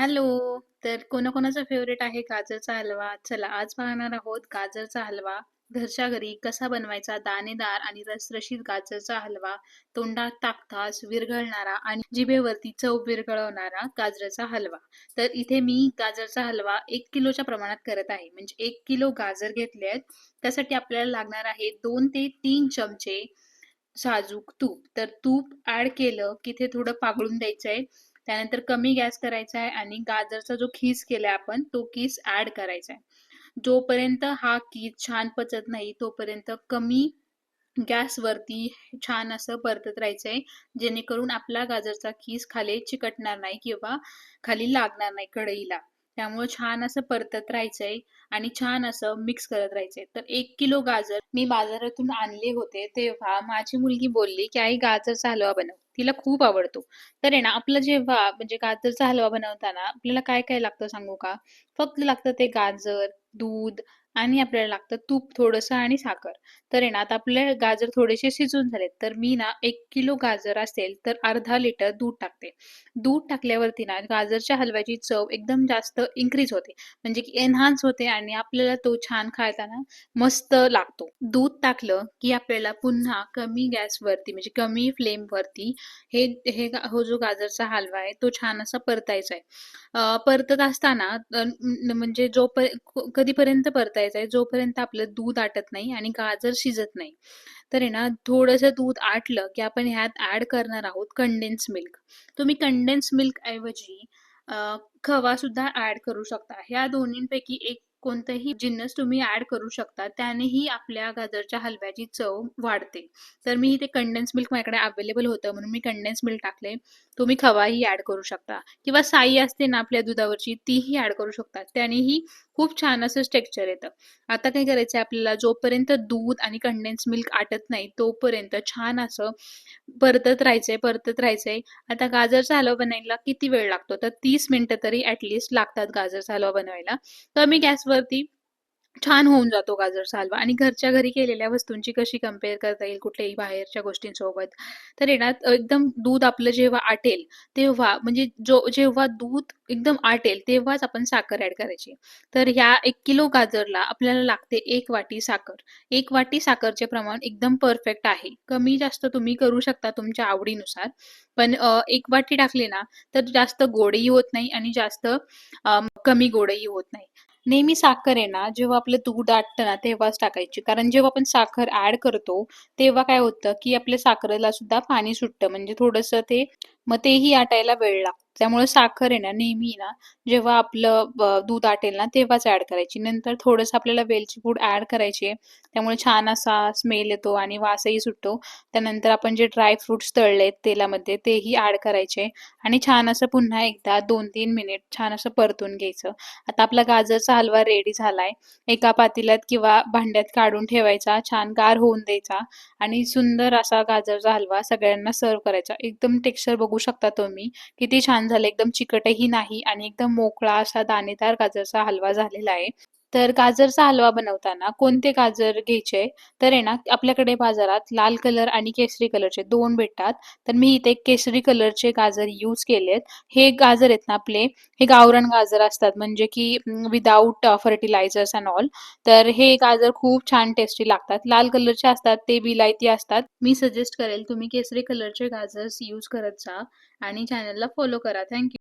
Hello. तर कोणाकोणाचा favourite आहे गाजरचा हलवा? चला आज पाहणार आहोत गाजरचा हलवा. घरच्या घरी कसा बनवायचा दाणेदार आणि रसरशीत गाजरचा हलवा. तोंडात टाकताच विरघळणारा आणि जिभेवरती चव विरघळवणारा गाजराचा हलवा. तर इथे मी गाजरचा हलवा एक किलोच्या प्रमाणात करत आहे. म्हणजे एक किलो गाजर घेतले आहेत. त्यासाठी आपल्याला लागणार आहे दोन ते तीन चमचे साजूक तूप. तर तूप ॲड केलं की ते थोडं पागळून द्यायचंय. त्यानंतर कमी गॅस करायचा आहे आणि गाजरचा जो खीस केलाय आपण तो खीस ॲड करायचा आहे. जोपर्यंत हा खीस छान पचत नाही तोपर्यंत कमी गॅसवरती छान असं परतत राहायचंय. जेणेकरून आपला गाजरचा खीस खाली चिकटणार नाही किंवा खाली लागणार नाही कढईला. त्यामुळे छान असं परतत राहायचंय आणि छान असं मिक्स करत राहायचंय. तर एक किलो गाजर मी बाजारातून आणले होते तेव्हा माझी मुलगी बोलली, की "आई गाजरचा हलवा बनव." तिला खूप आवडतो. तर आहे ना आपलं जेव्हा म्हणजे गाजरचा हलवा बनवताना आपल्याला काय-काय लागतं सांगू का? फक्त लागतं ते गाजर, दूध आणि आपल्याला लागतं तूप थोडंसं आणि साखर. तर आहे ना आता आपले गाजर थोडेसे शिजून झालेत. तर मी ना एक किलो गाजर असेल तर अर्धा लिटर दूध टाकते. दूध टाकल्यावरती ना गाजरच्या हलव्याची चव एकदम जास्त इन्क्रीज होते. म्हणजे की एन्हान्स होते आणि आपल्याला तो छान खाताना मस्त लागतो. दूध टाकलं की आपल्याला पुन्हा कमी गॅसवरती म्हणजे कमी फ्लेमवरती हे हे हो जो गाजरचा हलवा आहे तो छान असा परतायचा आहे. परतत असताना म्हणजे कधीपर्यंत परतायचा आहे जोपर्यंत आपलं दूध आटत नाही आणि गाजर शिजत नाही. तर आहे ना थोडंसं दूध आटलं की आपण ह्यात ॲड करणार आहोत कंडेन्स मिल्क. तुम्ही कंडेन्स मिल्क ऐवजी खवा सुद्धा ॲड करू शकता. ह्या दोन्हींपैकी एक कोणतेही जिन्नस तुम्ही ऍड करू शकता. त्यानेही आपल्या गाजरच्या हलव्याची चव वाढते. तर मी इथे कंडेन्स मिल्क माझ्याकडे अवेलेबल होतं म्हणून मी कंडेन्स मिल्क टाकले. तुम्ही खवाही ऍड करू शकता किंवा साई असते ना आपल्या दुधावरची तीही ऍड करू शकता. त्यानेही खूप छान असं टेक्स्चर येतं. आता काय करायचं आहे आपल्याला जोपर्यंत दूध आणि कंडेन्स मिल्क आटत नाही तोपर्यंत छान असं परतत राहायचंय, परतत राहायचंय. आता गाजरचा हलवा बनायला किती वेळ लागतो? तर तीस मिनिटं तरी ॲटलिस्ट लागतात गाजरचा हलवा बनवायला. कमी गॅसवरती छान होऊन जातो गाजरचा हलवा आणि घरच्या घरी केलेल्या वस्तूंची कशी कंपेअर करता येईल कुठल्याही बाहेरच्या गोष्टींसोबत. तर ना एकदम दूध आपलं जेव्हा आटेल तेव्हा म्हणजे जो जेव्हा दूध एकदम आटेल तेव्हाच आपण साखर ॲड करायची. तर ह्या 1 किलो गाजरला आपल्याला लागते 1 वाटी साखर. 1 वाटी साखरचे प्रमाण एकदम परफेक्ट आहे. कमी जास्त तुम्ही करू शकता तुमच्या आवडीनुसार. पण 1 वाटी टाकली ना तर जास्त गोडही होत नाही आणि जास्त कमी गोडही होत नाही. नेहमी साखर आहे ना जेव्हा आपलं दूध आटतं ना तेव्हाच टाकायची. कारण जेव्हा आपण साखर ॲड करतो तेव्हा काय होतं, की आपल्या साखरेला सुद्धा पाणी सुटतं म्हणजे थोडंसं ते मग तेही आटायला वेळ लागतो. त्यामुळे साखर आहे ना नेहमी ना जेव्हा आपलं दूध आटेल ना तेव्हाच ॲड करायची. नंतर थोडंसं आपल्याला वेलची पूड ॲड करायची आहे. त्यामुळे छान असा स्मेल येतो आणि वासही सुटतो. त्यानंतर आपण जे ड्राय फ्रुट्स तळलेत तेलामध्ये तेही ॲड करायचे आणि छान असं पुन्हा एकदा 2-3 मिनिट छान असं परतून घ्यायचं. आता आपला गाजरचा हलवा रेडी झालाय. एका पातेल्यात किंवा भांड्यात काढून ठेवायचा, छान गार होऊन द्यायचा आणि सुंदर असा गाजरचा हलवा सगळ्यांना सर्व्ह करायचा. एकदम टेक्स्चर बघू शकता तुम्ही किती छान झालं. एकदम चिकटही नाही आणि एकदम मोकळा असा दाणेदार गाजरचा हलवा झालेला आहे. तर गाजरचा हलवा बनवताना कोणते गाजर घ्यायचे? तर आहे ना आपल्याकडे बाजारात लाल कलर आणि केसरी कलरचे दोन भेटतात. तर मी इथे केसरी कलरचे गाजर यूज केलेत. हे गाजर आहेत ना आपले हे गावरण गाजर असतात म्हणजे की विदाउट फर्टिलायझर्स अँड ऑल. तर हे गाजर खूप छान टेस्टी लागतात. लाल कलरचे असतात ते विलायती असतात. मी सजेस्ट करेल तुम्ही केसरी कलरचे गाजर्स यूज करत जा आणि चॅनलला फॉलो करा. Thank you.